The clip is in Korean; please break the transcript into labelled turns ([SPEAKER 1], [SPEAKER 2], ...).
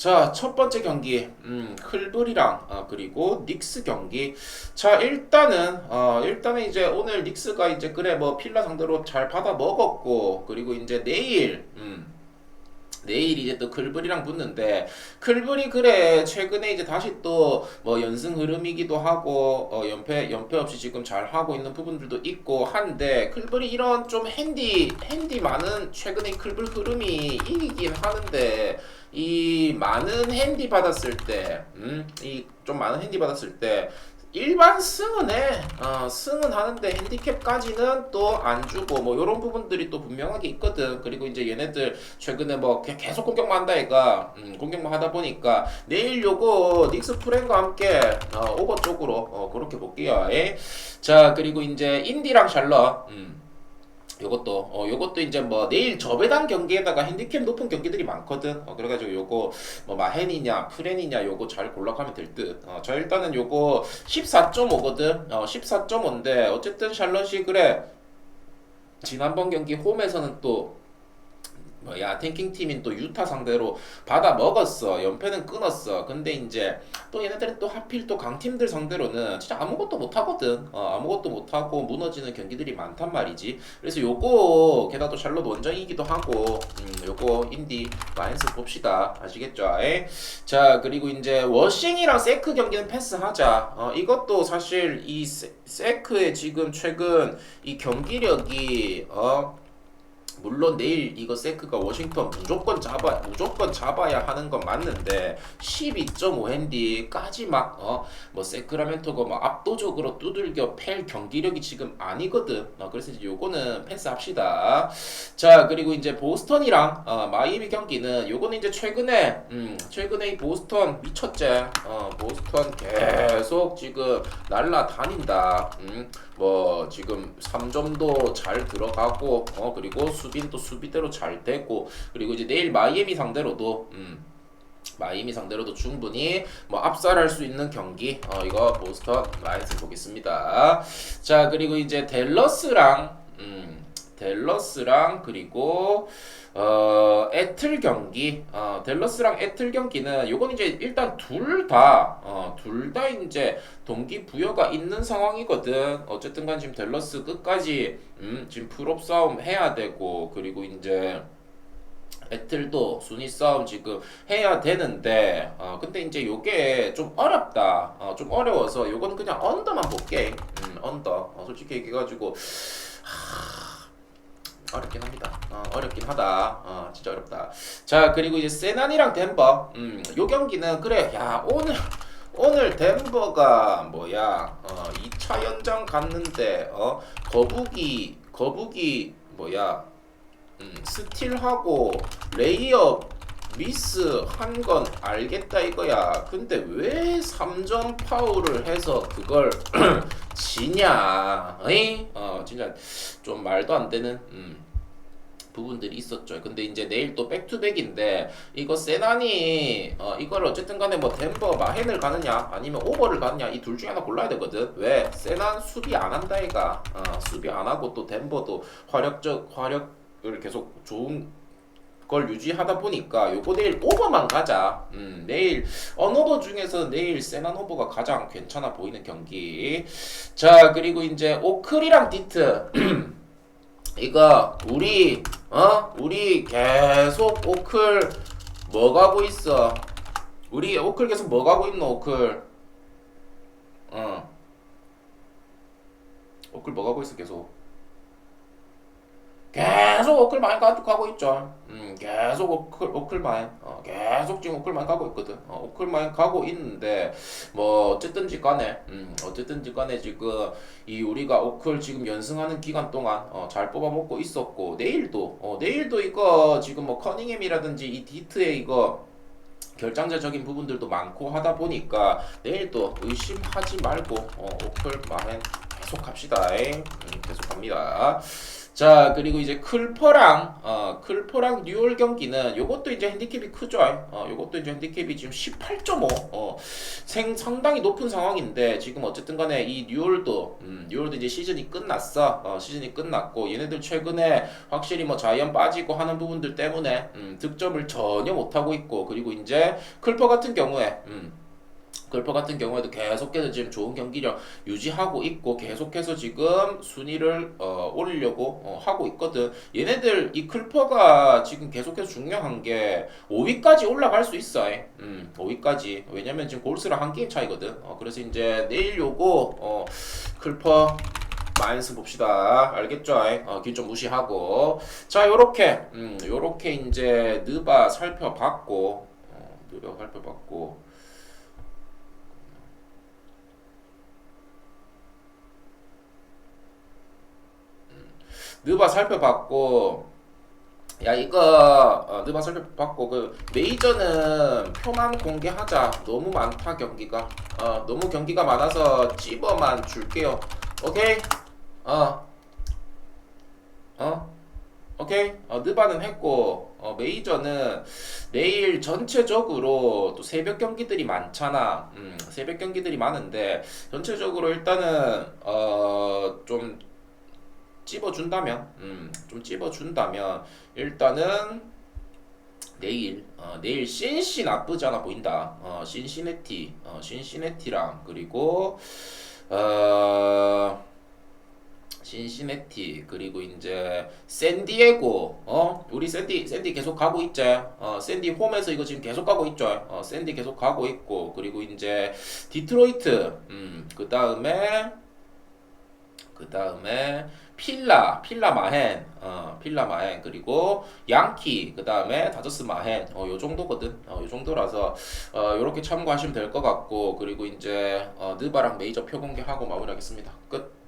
[SPEAKER 1] 자, 첫 번째 경기, 음, 클블이랑, 아, 그리고 닉스 경기. 자, 일단은, 어, 일단은 이제 오늘 닉스가 이제 그래, 뭐, 필라 상대로 잘 받아 먹었고, 그리고 이제 내일, 음, 내일 이제 또 클블이랑 붙는데 클블이 그래. 최근에 이제 다시 또 뭐 연승 흐름이기도 하고 어 연패 연패 없이 지금 잘 하고 있는 부분들도 있고 한데 클블이 이런 좀 핸디 핸디 많은 최근에 클블 흐름이 이기긴 하는데 이 많은 핸디 받았을 때, 음, 이 좀 많은 핸디 받았을 때 일반 승은 해. 어, 승은 하는데 핸디캡까지는 또 안 주고 뭐 이런 부분들이 또 분명하게 있거든. 그리고 이제 얘네들 최근에 뭐 개- 계속 공격만 한다 이가 음, 공격만 하다 보니까 내일 요거 닉스 프렌과 함께 어, 오버 쪽으로 어, 그렇게 볼게요. 에? 자 그리고 이제 인디랑 샬럿. 음. 요것도 어 요것도 이제 뭐 내일 저배당 경기에다가 핸디캡 높은 경기들이 많거든. 어 그래가지고 요거 뭐 마헨이냐 프렌이냐 요거 잘 골라가면 될 듯. 어저 일단은 요거 14.5거든. 어 14.5인데 어쨌든 샬럿이 그래 지난번 경기 홈에서는 또 뭐야 탱킹 팀인 또 유타 상대로 받아 먹었어. 연패는 끊었어. 근데 이제 또 얘네들은 또 하필 또 강팀들 상대로는 진짜 아무것도 못하거든. 어, 아무것도 못하고 무너지는 경기들이 많단 말이지. 그래서 요거 게다가 또 샬롯 원정이기도 하고 음, 요거 인디 마인스 봅시다. 아시겠죠? 에? 자 그리고 이제 워싱이랑 세크 경기는 패스하자. 어, 이것도 사실 이 세, 세크의 지금 최근 이 경기력이 어 물론 내일 이거 세크가 워싱턴 무조건 잡아 무조건 잡아야 하는 건 맞는데 12.5 핸디까지 막어뭐 세크라멘토가 뭐 압도적으로 두들겨 팰 경기력이 지금 아니거든. 어, 그래서 이제 요거는 패스합시다. 자 그리고 이제 보스턴이랑 어, 마이애미 경기는 요거는 이제 최근에 음 최근에 이 보스턴 미쳤지. 어 보스턴 계속 지금 날라다닌다. 음 뭐 지금 3점도 잘 들어가고 어 그리고 또 수비대로 잘 되고 그리고 이제 내일 마이애미 상대로도 음 마이애미 상대로도 충분히 뭐 압살할 수 있는 경기 어 이거 보스턴 마이스 보겠습니다. 자 그리고 이제 델러스랑 음 델러스랑 그리고 어 애틀 경기. 어 델러스랑 애틀 경기는 요건 이제 일단 둘다 어 둘 다 이제 동기 부여가 있는 상황이거든. 어쨌든 간 지금 델러스 끝까지 음 지금 풀업 싸움 해야 되고 그리고 이제 애틀도 순위 싸움 지금 해야 되는데 어 근데 이제 요게 좀 어렵다. 어 좀 어려워서 요건 그냥 언더만 볼게. 음 언더. 어, 솔직히 얘기해가지고 하... 어렵긴 합니다. 어 어렵긴 하다. 어 진짜 어렵다. 자 그리고 이제 세난이랑 덴버. 음 요 경기는 그래 야 오늘 오늘 덴버가 뭐야? 어 2차 연장 갔는데 어 거북이 거북이 뭐야? 음, 스틸하고 레이업 미스 한 건 알겠다 이거야. 근데 왜 3점 파울을 해서 그걸 지냐? 어이? 어, 진짜 좀 말도 안 되는 음. 부분들이 있었죠. 근데 이제 내일 또 백투백인데 이거 세난이 어 이걸 어쨌든 간에 뭐 덴버 마헨을 가느냐 아니면 오버를 가느냐 이 둘 중에 하나 골라야 되거든. 왜? 세난 수비 안 한다 이가. 어 수비 안 하고 또 덴버도 화력적 화력 을 계속 좋은 걸 유지하다 보니까 요거 내일 오버만 가자. 음, 내일 언오버 중에서 내일 세난 오버가 가장 괜찮아 보이는 경기. 자, 그리고 이제 오클이랑 디트. 이거 우리 어? 우리 계속 오클 뭐 가고 있어? 우리 오클 계속 뭐 가고 있노, 오클? 어. 오클 뭐 가고 있어, 계속? 계속 오클만 가- 가고 있죠. 음, 계속 오클, 오클만, 어, 계속 지금 오클만 가고 있거든. 어, 오클만 가고 있는데, 뭐, 어쨌든지 간에, 음, 어쨌든지 간에 지금, 이 우리가 오클 지금 연승하는 기간 동안, 어, 잘 뽑아먹고 있었고, 내일도, 어, 내일도 이거 지금 뭐 커닝햄이라든지 이 디트에 이거, 결정적인 부분들도 많고 하다 보니까 내일도 의심하지 말고 어, 오클 마멘 계속 합시다. 음, 계속 갑니다. 자 그리고 이제 클퍼랑 어 클퍼랑 뉴올 경기는 요것도 이제 핸디캡이 크죠. 어 요것도 이제 핸디캡이 지금 18.5. 어 생 상당히 높은 상황인데 지금 어쨌든 간에 이 뉴올도 음 뉴올도 이제 시즌이 끝났어. 어 시즌이 끝났고 얘네들 최근에 확실히 뭐 자이언 빠지고 하는 부분들 때문에 음 득점을 전혀 못 하고 있고 그리고 이제 클퍼 같은 경우에 음 골퍼 같은 경우에도 계속해서 지금 좋은 경기력 유지하고 있고 계속해서 지금 순위를 어, 올리려고 어, 하고 있거든. 얘네들 이 클퍼가 지금 계속해서 중요한 게 5위까지 올라갈 수 있어. 음, 5위까지. 왜냐면 지금 골스랑 한 게임 차이거든. 어, 그래서 이제 내일 요거 어, 클퍼 마인스 봅시다. 알겠죠? 어, 길좀 무시하고. 자, 요렇게, 음, 요렇게 이제 느바 살펴봤고, 어, 느바 살펴봤고, 느바 살펴봤고 야 이거 어, 느바 살펴봤고 그 메이저는 표만 공개하자. 너무 많다 경기가. 어 너무 경기가 많아서 찝어만 줄게요. 오케이? 어. 어? 오케이? 어, 느바는 했고 어, 메이저는 내일 전체적으로 또 새벽 경기들이 많잖아. 음, 새벽 경기들이 많은데 전체적으로 일단은 어 좀 찝어준다면, 음, 좀 찝어준다면, 일단은, 내일, 어, 내일 신시 나쁘지 않아 보인다. 어, 신시내티, 어, 신시내티랑, 그리고, 어, 신시내티, 그리고 이제, 샌디에고, 어, 우리 샌디, 샌디 계속 가고 있지. 어, 샌디 홈에서 이거 지금 계속 가고 있죠. 어, 샌디 계속 가고 있고, 그리고 이제, 디트로이트, 음, 그 다음에, 그 다음에 필라, 필라 마헨, 어, 필라 마헨 그리고 양키, 그 다음에 다저스 마헨, 어, 요 정도거든. 어, 요 정도라서 어, 요렇게 참고하시면 될 것 같고 그리고 이제 어, 느바랑 메이저 표 공개하고 마무리하겠습니다. 끝.